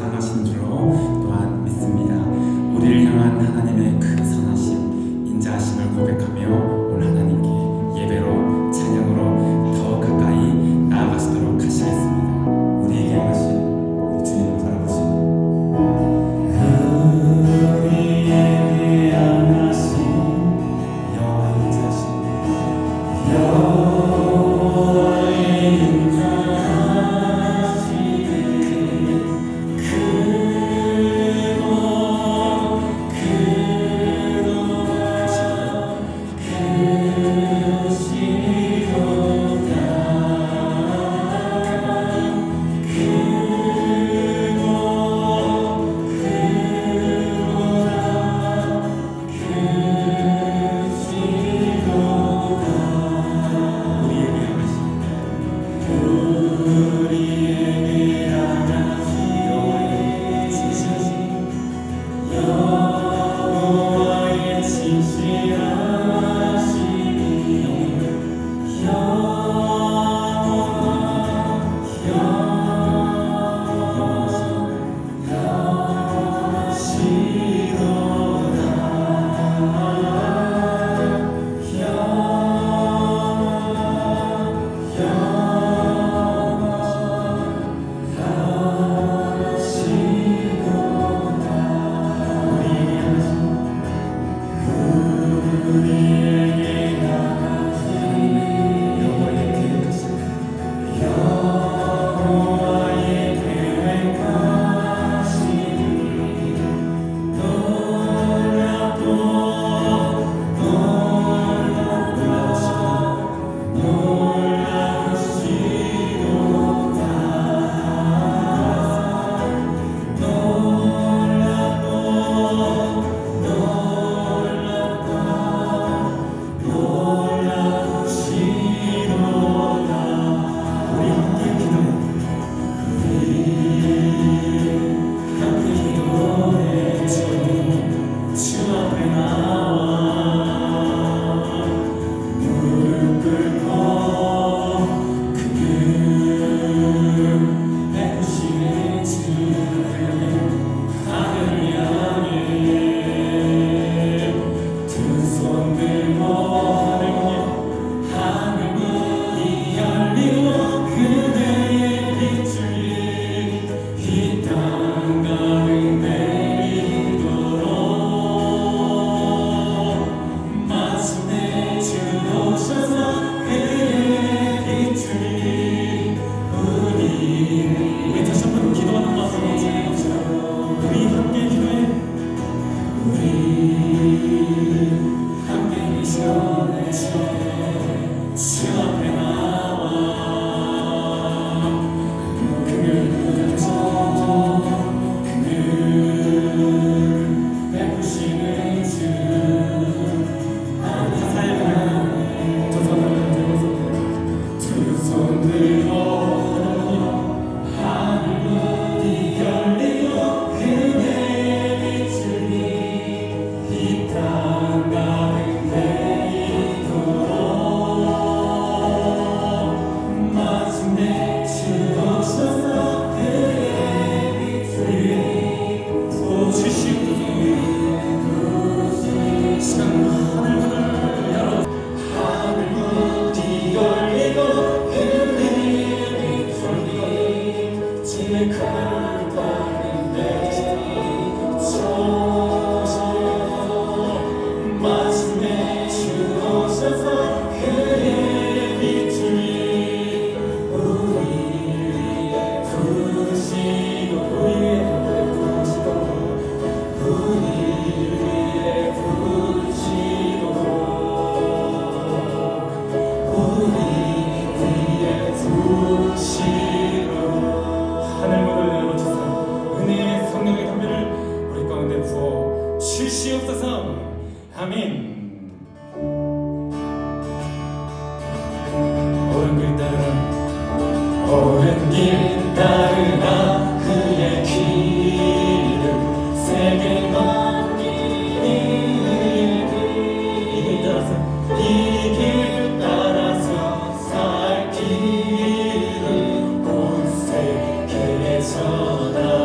사랑하신 줄로 또한 믿습니다. 우리를 향한 하나님의 그 선하심, 인자하심을 고백하며 all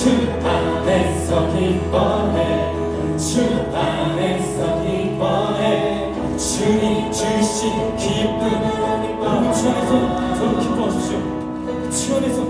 주 안에서 기뻐해. 주 안에서 기뻐해. 주님 주신 기쁨으로 기뻐하소서 더 기뻐하십시오. 주 안에서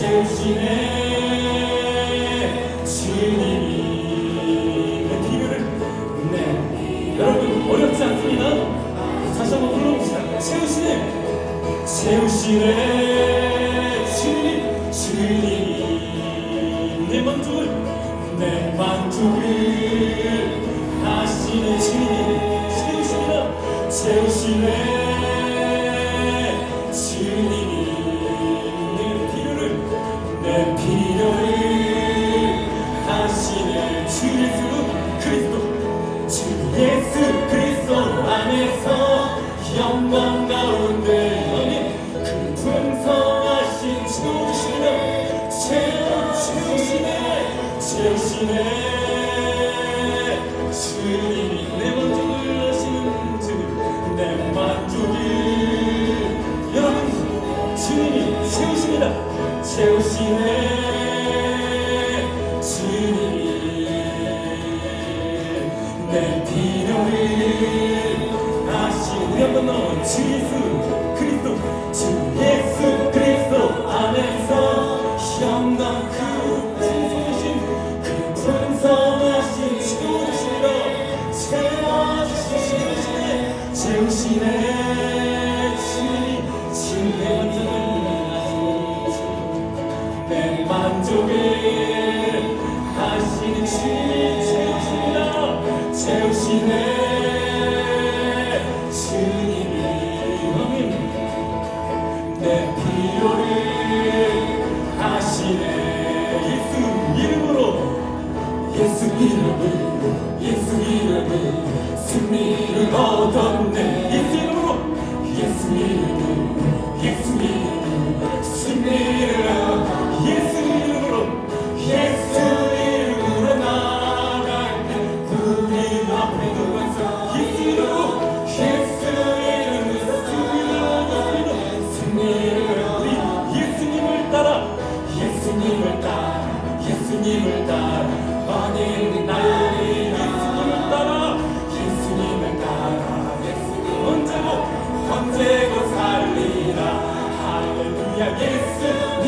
대신에 주님이 그 내 기도를 네. 여러분 어렵지 않습니다. 다시 한번 불러봅시다. 채우시네 채우시네 승리를 얻었네. Yes,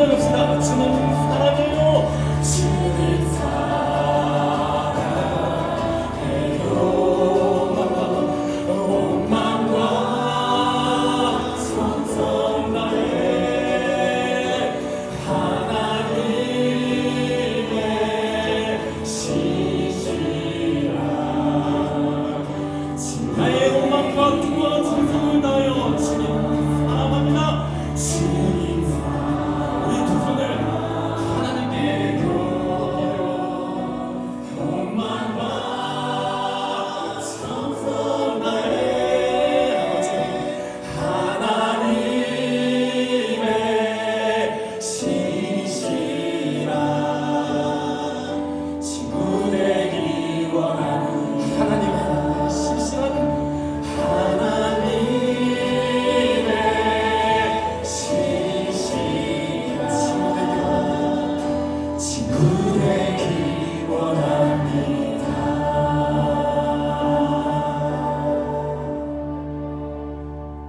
Словом став цнутим.